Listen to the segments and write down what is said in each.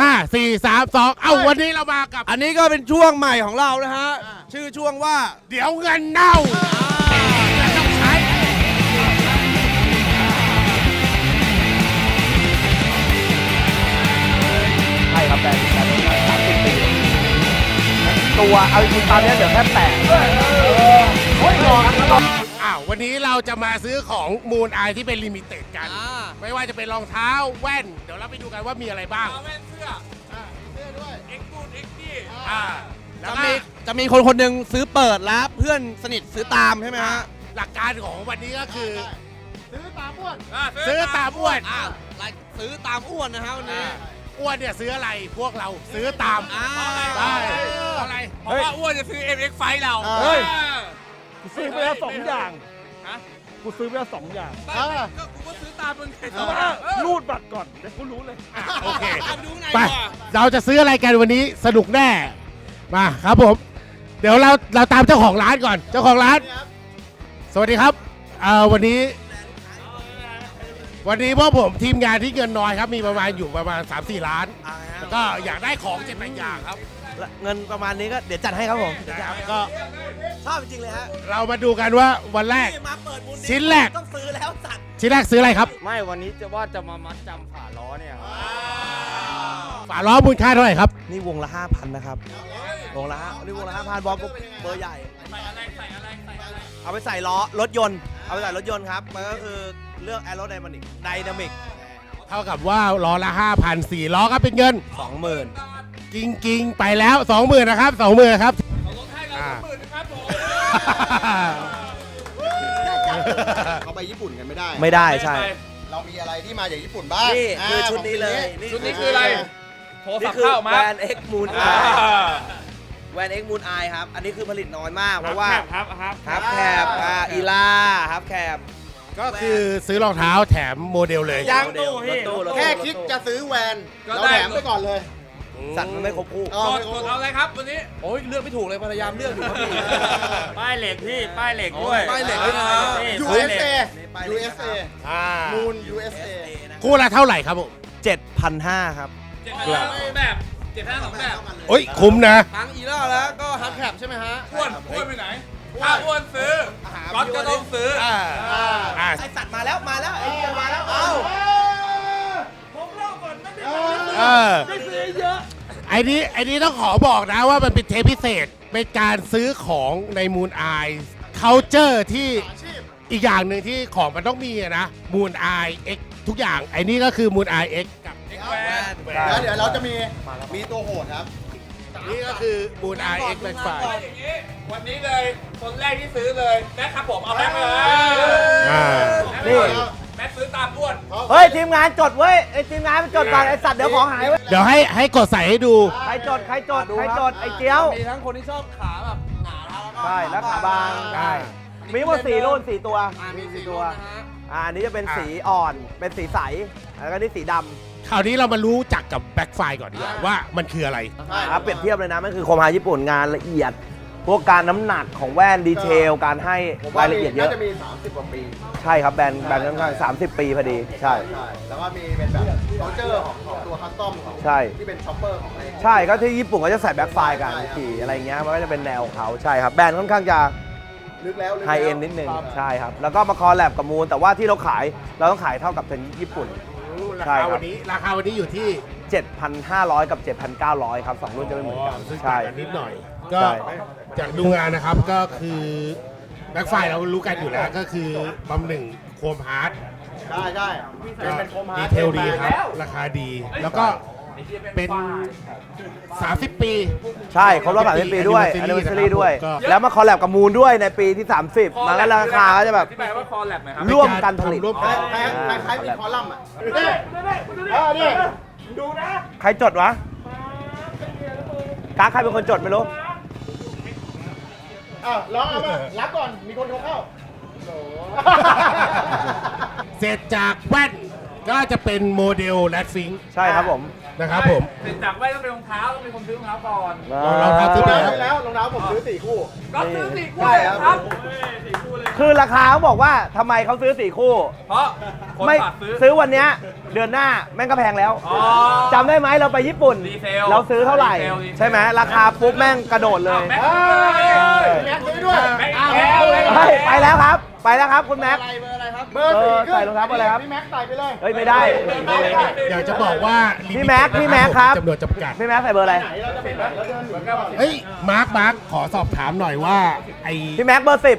ห้าสี่สามสองเอ้าวันนี้เรามากับ อันนี้ก็เป็นช่วงใหม่ของเรานะฮะชื่อช่วงว่า เดี๋ยวเงินเน่าต้องใช้ ใช่ครับแบรนด์แบรนด์นี้สามสิบปีตัวเอาจริงๆตอนนี้เดี๋ยวแค่แปดอ้าว วันนี้เราจะมาซื้อของมูลไอที่เป็นลิมิเต็ดกัน อ่าไม่ว่าจะเป็นรองเท้าแว่น เดี๋ยวเราไปดูกันว่ามีอะไรบ้าง เอาแว่นเสื้อเสื้อด้วยเอ็กซ์บูดเอ็กซ์ดี้อ่า แล้วจะก็มีจะมีคนคนหนึ่งซื้อเปิดแล้วเพื่อนสนิทซื้อตามใช่ไหมฮะหลักการของวันนี้ก็คือซื้อตามอ้วนซื้อตามอ้วนอ่าซื้อตามอ้วนนะฮะวันนี้ อ้วนเนี่ยซื้ออะไรพวกเราซื้อตามอ่า ได้อะไรเพราะว่าอ้วนจะซื้อ MX ไฟเราเฮ้ยออกูซื้อไปแล้วสองอย่างฮะกูซื้อไปแล้วสองอย่างบ้าก็กูก็ซื้อตามมึงไงแต่ว่ารูดบัตรก่อนเดี๋ยวกูรู้เลยอะโอเคดูไงไปวะเราจะซื้ออะไรกันวันนี้สนุกแน่ มาครับผม เดี๋ยวเราเราตามเจ้าของร้านก่อน เจ้าของร้าน สวัสดีครับเอ่อวันนี้ วันนี้พวกผมทีมงานที่เงินน้อยครับ มีประมาณอยู่ประมาณ 3-4 ล้านอ่าฮะแล้วก็อยากได้ของเจ็ดแปดอย่างครับ เงินประมาณนี้ก็เดี๋ยวจัดให้ครับผม นะครับก็ ชอบจริงๆเลยฮะเรามาดูกันว่าวันแรก นี่มาเปิดมูลชิ้นแรก ต้องซื้อแล้วจัดชิ้นแรกซื้ออะไรครับ ไม่วันนี้จะว่าจะมามัดจำฝาล้อเนี่ยฝาล้อมูลค่าเท่าไหร่ครับ นี่วงละ5,000นะครับวงละห้านี่วงละ5,000บอลเบอร์ใหญ่ใส่อะไรใส่อะไรใส่อะไรเอาไปใส่ล้อรถยนต์ เอาไปใส่รถยนต์ครับ มันก็คือเรื่องแอโรไดนามิกไดนามิกเท่ากับว่าล้อละ5,000สี่ล้อก็เป็นเงินสองหมื่นกิงกิงๆ ไปแล้ว 20,000นะครับ20,000ครับเอาลดให้ เราอ่าสองหมื่นนะครับผมเขาไปญี่ปุ่นกันไม่ได้ ไม่ได้ใช่ เรามีอะไรที่มาจากญี่ปุ่นบ้างนี่คืออ่าชุดนี้เลยชุดนี้คืออะไร โทรศันี่พท์คือเข้ามา แวนเอ็กมูนไออ่าแวนเอ็กมูนไอครับ อันนี้คือผลิตน้อยมาก เพราะว่าครับครับฮับแคบอ่าอีลาฮับแคบก็คือซื้อรองเท้าแถมโมเดลเลย ยังรถตู้รถตู้รถตู้แค่คิดจะซื้อแวน ก็เราได้ แถมไปก่อนเลย สัตว์มันไม่ครบคู่อ๋อกดกดเอาอะไรครับวันนี้ โอ้ยเลือกไม่ถูกเลยพยายามเลือกอยู่ครับพี่ ป้ายเหล็กพี่ ป้ายเหล็กด้วยป้ายเหล็กด้วยนะ นี่ USA นี่ไปเลย USA อ่ามูน USA คู่ละเท่าไหร่ครับผมเจ็ดพันห้าครับ เจ็ดพันสองแบบเจ็ดพันสองแบบโอ้ยคุ้มนะ ทั้งอีล่าแล้วก็ฮับแคบใช่ไหมฮะ อ้วนอ้วนไปไหนถ้าอ้วนซื้อก๊อตก็ต้องซื้ออ่า อ่าไอสัตว์มาแล้วมาแล้วไอเหี้ยมาแล้ว เอ้าเออไอ้ นี้ไอ้นี้ต้องขอบอกนะว่ามันเป็นเทปพิเศษ เป็นการซื้อของในมูนไอ culture ที่อีกอย่างหนึ่งที่ของมันต้องมีอะนะมูนไอเอ็กทุกอย่างไอ้นี่ก็คือมูนไอเอ็กกับเอ็กแวนแล้วเดี๋ยวเราจะมีมีตัวโหดครับนี่ก็คือมูนไอเอ็กแบ็คไฟอย่างนี้วันนี้เลยคนแรกที่ซื้อเลยแม็กครับผมเอาแม็กเลยอ่านี่ แม็กซื้อตามอ้วนเฮ้ยทีมงานจดเว้ยไอทีมงานมันจดก่อนไอสัตว์เดี๋ยวของหายเว้ยเดี๋ยวให้ให้กดใส่ให้ดู ใครจดใครจดใครจดไอเจียวมีทั้งคนที่ชอบขาแบบหนาแล้วก็ใช่แล้วขาบางใช่มีหมดสี่รุ่นสี่ตัวอ่ามีสีตัตัววนะฮะอ่าอันนี้จะเป็นสีอ่อนเป็นสีใสแล้วก็นี่สีดคราวนี้เรามารู้จักกับแบ็คไฟก่อนดีกว่าว่ามันคืออะไรำครับเปรียบเทียบเลยนะมันคือโคมฮาญี่ปุ่นงานละเอียด พวกการน้ำหนักของแว่นดีเทล การให้ผมราว่ายละมีเอียดเยน่าอะจะมี 30 กว่าปี ใช่ครับแบรนด์แบรนด์ค่อนข้าง30ปีพอดีใช่ ใช่ แล้วก็มีเป็นแบบเคาเจอร์ของของตัวคัสตอมของใช่ ที่เป็นช็อปเปอร์ของเองใช่ก็ที่ญี่ปุ่นก็จะใส่แบ็คไฟล์กันใช่ครับ ขี่อะไรเงี้ยมันก็จะเป็นแนวของเขาใช่ครับแบรนด์ค่อนข้างจะลึกแล้วลึกไฮแล้วเอ็นนิดนึงครับใช่ครับ แล้วก็มาคอลแลบกับมูล แต่ว่าที่เราขายเราต้องขายเท่ากับเป็นญี่ปุ่น ราใช่คาครับ วันนี้ราคาวันนี้อยู่ที่7,500 กับ 7,900 ครับสองรุ่นจะไม่เหมือนกัน ซึ่งใช่ต่างกันนิดหน่อย ก็ใช่จากดูงานนะครับก็คือแบ็คไฟเรารู้กันอยู่แล้วก็คือบำหนึ่งโคมฮาร์ดได้ได้เป็นเป็นโคมฮาดีร์ดเทลดีครับ ราคาดี แล้วก็เป็น 30 ปีใช่ครบรอบ30ปีด้วย Anniversary อัน v เ r อรี่ด้วยนะครับผมก็ แล้วมาคอลแลบกับมูลด้วยในปีที่ 30 มันก็ราคาก็จะแบบอธิบายว่าคอแลบหน่อยครับ ร่วมกันผลิต ร่วมคกัล้ายน คล้ายคล้ายๆมีคอลัมน์อะนี่เออนี่ใครจดวะกาใครเป็นคนจดไม่รู้ อ้าวลองเอามารับก่อน มีคนโทรเข้า เสร็จจากแว่นก็จะเป็นโมเดลแรดฟิงใช่ครับผมนะครับผม เสร็จจากแว่นต้องเป็นรองเท้าต้องเป็นคนซื้อรองเท้าก่อนรองเท้าซื้อไปซื้อแล้วรองเท้าผมซื้อสี่คู่ ก็ซื้อสี่คู่ใช่เลยครับครับเฮ้ยสี่คู่เลยคือราคาเขาบอกว่าทำไมเขาซื้อสี่คู่ เพราะคนไม่ฝากซื้อ ซื้อวันเนี้ยเดือนหน้าแม่งก็แพงแล้วอ๋อจำได้ไหมเราไปญี่ปุ่นดีเซลเราซื้อเท่าไหร่ดีเซลดีเซล ใช่ไหมราคาปุ๊บแม่งกระโดดเลย แม็ก เอ้ยแม็กซื้อด้วยแม็กอ้าวแม็กเฮ้ยไปแล้วครับ ไปแล้วครับคุณแม็กเบอร์สี่เออขึ้นใส่รองเท้าเบอร์อะไรครับ พี่แม็กใส่ไปเลยเฮ้ยไม่ได้ อยากจะบอกว่าพี่แม็กพี่แม็กครับ จำนวนจำกัด พี่แม็กใส่เบอร์อะไรไหนเราจะเป็นแบบเราเดินหนีก่อนเฮ้ย มาร์คมาร์คขอสอบถามหน่อยว่า ไอพี่แม็กเบอร์สิบ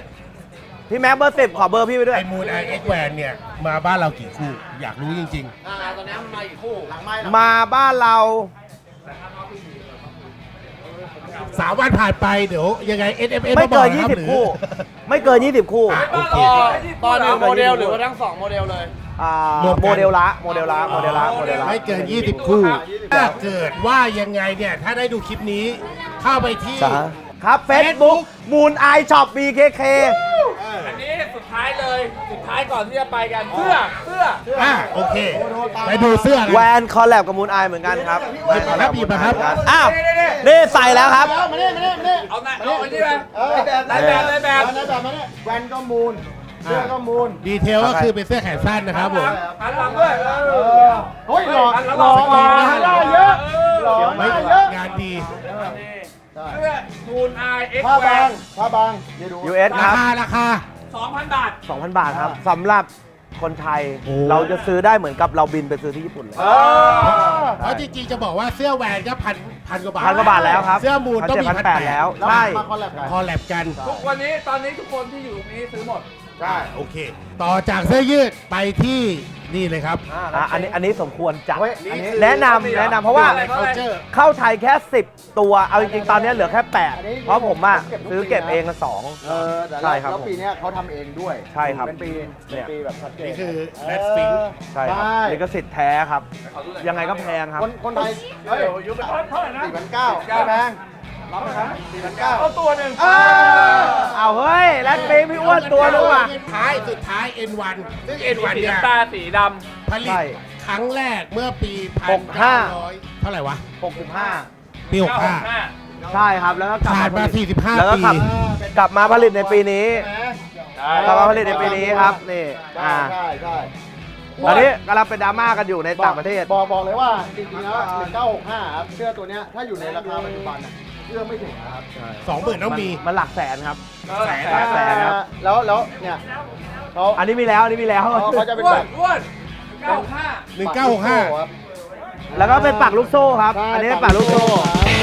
พี่แม็กเบอร์สิบขอเบอร์พี่ไปด้วย ไอมูนไอเอ็กแวนเนี่ย มาบ้านเรากี่คู่ อยากรู้จริง อ่าตอนนี้มันมาอีกคู่หลังไม้หลังมาบ้านเราๆ สามวันผ่านไปเดี๋ยวยังไง S F S ไม่เกิน 20 คู่ ไม่เกิน 20 คู่อะโอเคตอนหนึ่งโมเดลหรือว่าทั้งสองโมเดลเลย อ่ารวมกัน โมเดลละโมเดลละโมเดลละโมเดลละ ไม่เกิน 20 คู่ ถ้าเกิดว่ายังไงเนี่ย ถ้าได้ดูคลิปนี้ เข้าไปที่จ้าครับ Facebook มูนไอช็อป BKK อันนี้สุด ท้ายเลยสุดท้ายก่อนที่จะไปกันเสื้อเสื้ออะโอเค ไปดูเสื้อแวกันนคอลแลบกับมูนไอเหมือนกันครับหยิบมาครับหยิบมาครับอ้าวนี่ใส่แล้วครับแล้วมาเนี่ยมาเนี่ยมาเนี่ยเอาหน้าเอาอันนี้ไปเออแบบได้แบบได้แบบได้แบบมาเนี่ยแวนก็มูลเสื้อก็มูลดีเทลก็คือเป็นเสื้อแขนสั้นนะครับผม หันหลังด้วยเออเฮ้ยหล่อหันหลังหล่อสกรีนหล่อหล่อเยอะหล่อไม่เยอะงานดี เสื้อทูนไอเอ็กผ้าแวบางนผ้าบางเดี๋ยวดู US ครารับ คาราคา สองพันบาท 2,000 บาทครับสำหรับคนไทยโอ้เราจะซื้อได้เหมือนกับเราบินไปซื้อที่ญี่ปุ่นเลยเออเพราะจริงๆจะบอกว่าเสื้อแวนก็พันพันกว่าบาทพันกว่าบาทแล้วครับเสื้อมูลต้องมีพันพันแปแปดดแล้วแล้วใช่มาคอลแลบกันคอลแลบกัน ทุกวันนี้ตอนนี้ทุกคนที่อยู่ตรงนี้ซื้อหมด ใช่ โอเค ต่อจากเสื้อยืดไปที่ นี่เลยครับ อะอันนี้อันนี้สมควรจัดเฮ้ยอันนี้ แนะนำแนะนำเพราะว่าอะไรเคาเจอร์เข้าไทยแค่ 10 ตัว เอาจริงๆ ตอนนี้เหลือแค่ อันนี้8 เพราะผมอะผมเก็บทุกซื้อเก็บปีนะเองละสอง เออแต่ใช่ครับแล้วปีเนี้ยเขาทำเองด้วยใช่ครับ เป็นปีเป็นปีแบบชัดเจนนี่คือเ Red Sphinx ใช่ครับลิขสิทธิ์แท้ครับ ยังไงก็แพงครับ คนคนไทยเฮ้ยเท่าไหร่นะสี่พันเก้าไม่แพง รับนะสี่พันเก้าเอาตัวหนึ่งเออเอาเฮ้ยแรดปีพี่อ้วนตัวนึงว่ะ สุดท้ายสุดท้าย N1 ซึ่ง N1 สีเนี่ยน้ำตาลสีดผลิใช่ตครั้งแรกเมื่อปีหกห้า1900เท่าไหร่วะ 65 ปีำ65ใช่ครับแล้วก็กลับผ่านมาผลิต45แล้วก็ปี กลับกลับมาผลิตในปีนี้ ใช่ไหมกลับมาผลิตในปีนี้ครับนี่ใช่อ่าใช่ใช่ตอนนี้กำลังเป็นดราม่ากันอยู่ในต่างประเทศ บอกบอกเลยว่าจริงๆแล้ว1965ครับเสื้อตัวเนี้ยถ้าอยู่ในราคาปัจจุบันน่ะ เสื้อไม่ถึงนะครับ20,000ต้องมี มันหลักแสนครับ แสนหลักแสนครับ แล้วแล้วเนี่ยเขาอันนี้มีแล้วอันนี้มีแล้ว เขาเขาจะเป็นอ้วแบนบอ้วนเก้าห้า 1965ครับ แล้วก็เป็นปักลูกโซ่ครับใช่อันนี้เป็นปักลูกโซ่ครั